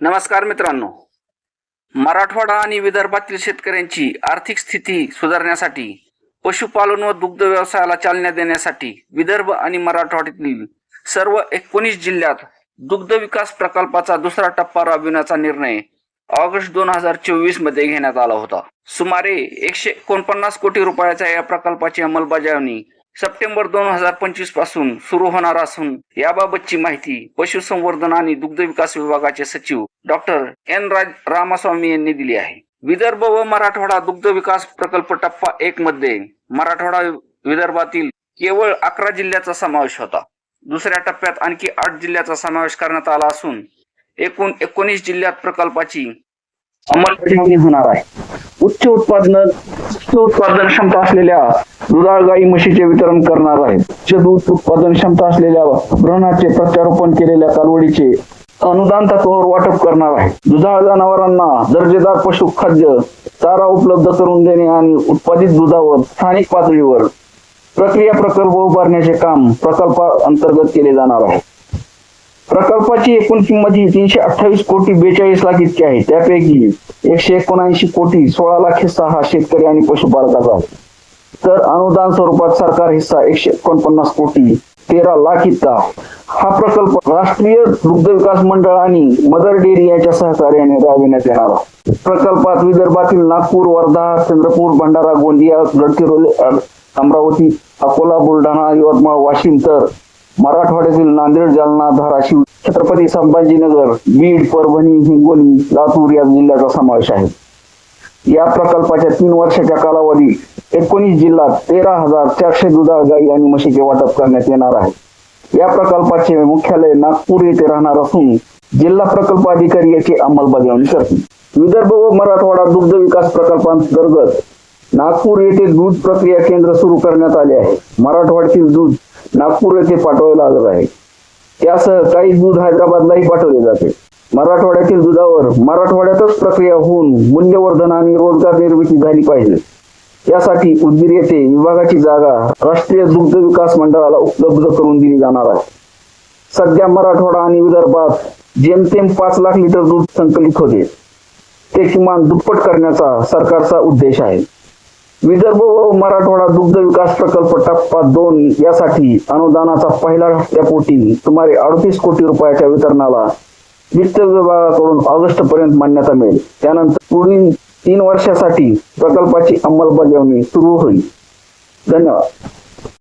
नमस्कार मित्रांनो. मराठवाडा आणि विदर्भातील शेतकऱ्यांची आर्थिक स्थिती सुधारण्यासाठी पशुपालन व दुग्ध व्यवसायाला चालना देण्यासाठी विदर्भ आणि मराठवाड्यातील सर्व एकोणीस जिल्ह्यात दुग्ध विकास प्रकल्पाचा दुसरा टप्पा राबविण्याचा निर्णय ऑगस्ट दोन हजार चोवीसमध्ये घेण्यात आला होता. सुमारे एकशे एकोणपन्नास कोटी रुपयाच्या या प्रकल्पाची अंमलबजावणी सप्टेंबर दोन हजार पंचवीसपासून सुरू होणार असून याबाबतची माहिती पशुसंवर्धन आणि दुग्ध विकास विभागाचे सचिव डॉक्टर एन राज रामास्वामी यांनी दिली आहे. विदर्भ व मराठवाडा दुग्ध विकास प्रकल्प टप्पा एक मध्ये मराठवाडा विदर्भातील केवळ अकरा जिल्ह्याचा समावेश होता. दुसऱ्या टप्प्यात आणखी आठ जिल्ह्याचा समावेश करण्यात आला असून एकूण एकोणीस जिल्ह्यात प्रकल्पाची अंमलबजावणी होणार आहे. उच्च उत्पादन उच्च उत्पादन क्षमता असलेल्या दुधाळ गाई म्हशीचे वितरण करणार आहे. दूध उत्पादन क्षमता असलेल्या भ्रणाचे प्रत्यारोपण केलेल्या कालवडीचे अनुदान तत्वावर वाटप करणार आहे. दुधाळ जनावरांना दर्जेदार पशु खाद्य चारा उपलब्ध करून देणे आणि उत्पादित दुधावर स्थानिक पातळीवर प्रक्रिया प्रकल्प उभारण्याचे काम प्रकल्पा अंतर्गत केले जाणार आहे. प्रकल्पाची एकूण किंमत ही तीनशे अठ्ठावीस कोटी बेचाळीस लाख इतकी आहे. त्यापैकी एकशे एकोणऐंशी कोटी सोळा लाख हे सहा शेतकरी आणि पशुपालकाचा आहे. तर अनुदान स्वरूपात सरकार हिस्सा एकशे एकोणपन्नास कोटी तेरा लाख इतका. हा प्रकल्प राष्ट्रीय दुग्ध विकास मंडळ आणि मदर डेअरी यांच्या सहकार्याने राबविण्यात येणार प्रकल्पात विदर्भातील नागपूर वर्धा चंद्रपूर भंडारा गोंदिया गडचिरोली अमरावती अकोला बुलढाणा यवतमाळ वाशिम तर मराठवाड्यातील नांदेड जालना धाराशिव छत्रपती संभाजीनगर बीड परभणी हिंगोली लातूर या जिल्ह्याचा समावेश आहे. या प्रकल्पाच्या तीन वर्षाच्या कालावधीत एकोणीस जिल्ह्यात तेरा हजार चारशे दुधाळ गाई आणि म्हशीचे वाटप करण्यात येणार आहे. या प्रकल्पाचे मुख्यालय नागपूर येथे राहणार असून जिल्हा प्रकल्प अधिकारी याची अंमलबजावणी करतील. विदर्भ व मराठवाडा दुग्ध विकास प्रकल्पांतर्गत नागपूर येथे दूध प्रक्रिया केंद्र सुरू करण्यात आले आहे. मराठवाड्यातील दूध नागपूर येथे पाठवले लागत आहे. त्यासह काही दूध हैदराबादलाही पाठवले जाते. मराठवाड्यातील दुधावर मराठवाड्यातच प्रक्रिया होऊन मूल्यवर्धन आणि रोजगार निर्मिती झाली पाहिजे. यासाठी उदगीर येथे विभागाची जागा राष्ट्रीय दुग्ध विकास मंडळाला उपलब्ध करून दिली जाणार आहे. सध्या मराठवाडा आणि विदर्भात जेमतेम पाच लाख लिटर दूध संकलित होते. ते किमान दुप्पट करण्याचा सरकारचा उद्देश आहे. विदर्भ व मराठवाडा दुग्ध विकास प्रकल्प टप्पा दोन यासाठी अनुदानाचा पहिला हप्त्यापोटी सुमारे अडतीस कोटी रुपयाच्या वितरणाला वित्त विभागाकडून ऑगस्ट पर्यंत मान्यता मिळेल. त्यानंतर पुढील तीन वर्षासाठी प्रकल्पाची अंमलबजावणी सुरू होईल. धन्यवाद.